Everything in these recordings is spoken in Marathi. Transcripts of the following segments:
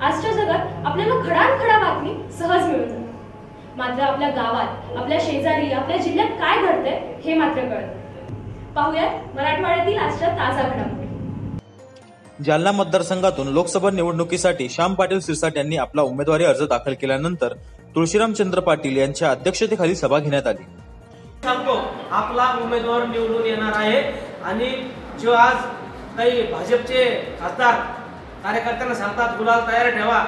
आजच्या जगात आपल्याला खडानखडा बातमी सहज मिळून जाते. मात्र आपल्या गावात आपल्या शेजारी आपल्या जिल्ह्यात काय घडतंय हे मात्र कळत नाही. पाहुयात मराठवाड्यातील आजच्या ताजा घडामोडी. जालना मतदारसंघातून लोकसभा निवडणुकीसाठी श्याम पाटील सिरसाट यांनी आपला उमेदवारी अर्ज दाखल केल्यानंतर तुळशीरामचंद्र पाटील यांच्या अध्यक्षतेखाली सभा घेण्यात आली. सांगतो आपला उमेदवार निवडून येणार आहे आणि जो आज काही भाजपचे खासदार कार्यकर्त्यांना सांगतात गुलाल तयार ठेवा.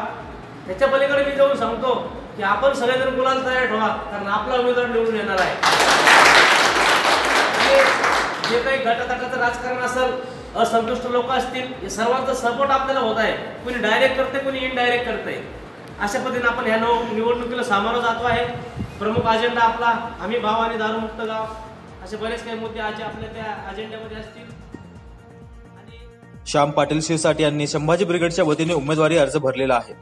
त्याच्या पलीकडे मी जाऊन सांगतो की आपण सगळेजण गुलाल तयार ठेवा कारण आपला उमेदवार निवडून येणार आहे. जे काही गटातटाचं राजकारण असेल असंतुष्ट लोक असतील हे सर्वांचा सपोर्ट आपल्याला होत आहे. कोणी डायरेक्ट करते कोणी इनडायरेक्ट करते अशा पद्धतीने आपण ह्या नव निवडणुकीला सामोरं जातो आहे. प्रमुख अजेंडा आपला आम्ही भाव आणि दारूमुक्त गाव. असे बरेच काही मुद्दे आज आपल्या त्या अजेंड्यामध्ये असतील. श्याम पाटील सिरसाट यांनी संभाजी ब्रिगेडच्या वतीने उमेदवारी अर्ज भरलेला आहे.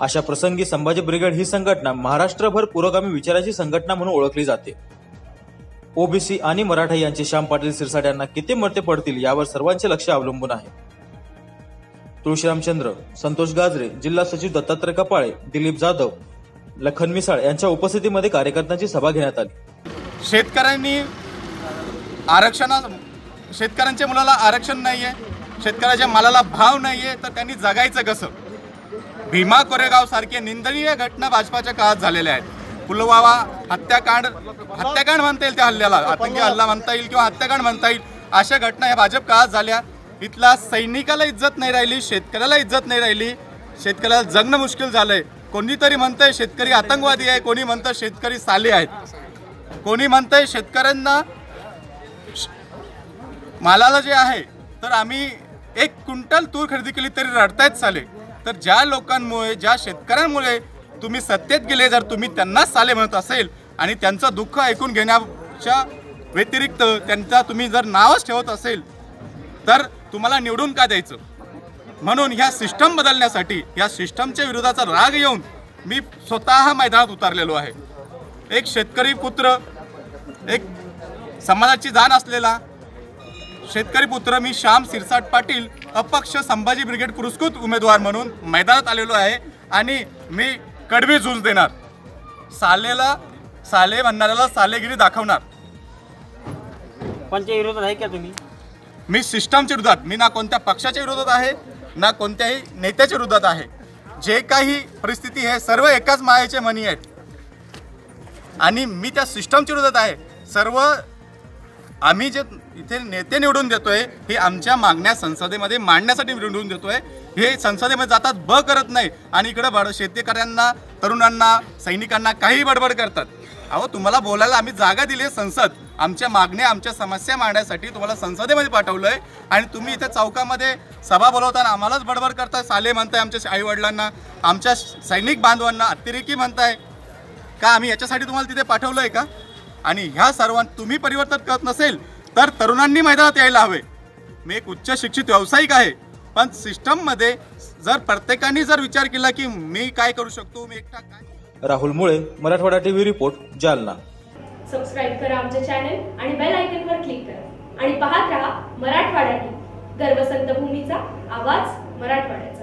अशा प्रसंगी संभाजी ब्रिगेड ही संघटना महाराष्ट्रभर पुरोगामी विचाराची संघटना म्हणून ओळखली जाते. ओबीसी आणि मराठा यांचे श्याम पाटील सिरसाट यांना किती मते पडतील यावर सर्वांचे लक्ष अवलंबून आहे. तुळशीरामचंद्र संतोष गाजरे जिल्हा सचिव दत्तात्रय कपाळे दिलीप जाधव लखन मिसाळ यांच्या उपस्थितीमध्ये कार्यकर्त्यांची सभा घेण्यात आली. शेतकऱ्यांनी आरक्षणा शेतकऱ्यांच्या मुलाला आरक्षण नाही आहे शेतकऱ्याच्या मालाला भाव नाही आहे तर त्यांनी जगायचं कसं? भीमा कोरेगाव सारखे निंदनीय घटना भाजपाच्या काळात झालेल्या आहेत. पुलवामा हत्याकांड हत्याकांड म्हणता येईल त्या हल्ल्याला. आतंकी हल्ला म्हणता येईल किंवा हत्याकांड म्हणता येईल अशा घटना या भाजप काळात झाल्या. इथला सैनिकाला इज्जत नाही राहिली शेतकऱ्याला इज्जत नाही राहिली. शेतकऱ्याला जगणं मुश्किल झालंय. कोणीतरी म्हणतंय शेतकरी आतंकवादी आहे कोणी म्हणतं शेतकरी साले आहेत. कोणी म्हणतंय शेतकऱ्यांना मालाला जे आहे तर आम्ही एक क्विंटल तूर खरेदी केली तरी रडतायत साले. तर ज्या लोकांमुळे ज्या शेतकऱ्यांमुळे तुम्ही सत्तेत गेले जर तुम्ही त्यांनाच साले म्हणत असेल आणि त्यांचं दुःख ऐकून घेण्याच्या व्यतिरिक्त त्यांचा तुम्ही जर नावच ठेवत असेल तर तुम्हाला निवडून का द्यायचं? म्हणून ह्या सिस्टम बदलण्यासाठी या सिस्टमच्या विरोधाचा राग येऊन मी स्वतः मैदानात उतारलेलो आहे. एक शेतकरी पुत्र एक समाजाची जाण असलेला शेतकरी पुत्र मी श्याम सिरसाट पाटील अपक्ष संभाजी ब्रिगेड पुरस्कृत उमेदवार म्हणून मैदानात आलेलो आहे आणि मी कडवी झूज देणार. सालेला साले म्हणणाऱ्याला सालेगिरी दाखवणार. कोणत्या विरोधात आहे का तुम्ही? मी सिस्टमच्या विरोधात मी ना कोणत्या पक्षाच्या विरोधात आहे ना कोणत्याही नेत्याच्या विरोधात आहे. जे काही परिस्थिती आहे सर्व एकाच मायेचे मनी आहेत. आणि मी त्या सिस्टमच्या विरोधात आहे. सर्व आम्ही जे इथे नेते निवडून देतोय हे आमच्या मागण्या संसदेमध्ये मांडण्यासाठी निवडून देतोय. हे संसदेमध्ये जातात ब करत नाही. आणि इकडं बड शेतकऱ्यांना तरुणांना सैनिकांना काही बडबड करतात. अहो तुम्हाला बोलायला आम्ही जागा दिली आहे संसद. आमच्या मागण्या आमच्या समस्या मांडण्यासाठी तुम्हाला संसदेमध्ये पाठवलं आहे आणि तुम्ही इथे चौकामध्ये सभा बोलवताना आम्हालाच बडबड करताय. साले म्हणताय आमच्या आई वडिलांना आमच्या सैनिक बांधवांना अतिरेकी म्हणताय. का आम्ही याच्यासाठी तुम्हाला तिथे पाठवलं आहे का? आणि ह्या सर्वांत तुम्ही परिवर्तन करत नसेल तर तरुणांनी मैदानात यायला हवे. मी एक उच्च शिक्षित व्यावसायिक आहे पण सिस्टममध्ये जर प्रत्येकाने जर विचार केला की मी काय करू शकतो मी एकटा काय राहुल मुळे Marathwada TV report Jalna. Subscribe करा आमचे चॅनल आणि बेल आयकॉनवर क्लिक करा. आणि पाहत रहा मराठवाडा टीव्ही गर्वसंत भूमीचा आवाज मराठवाड्यात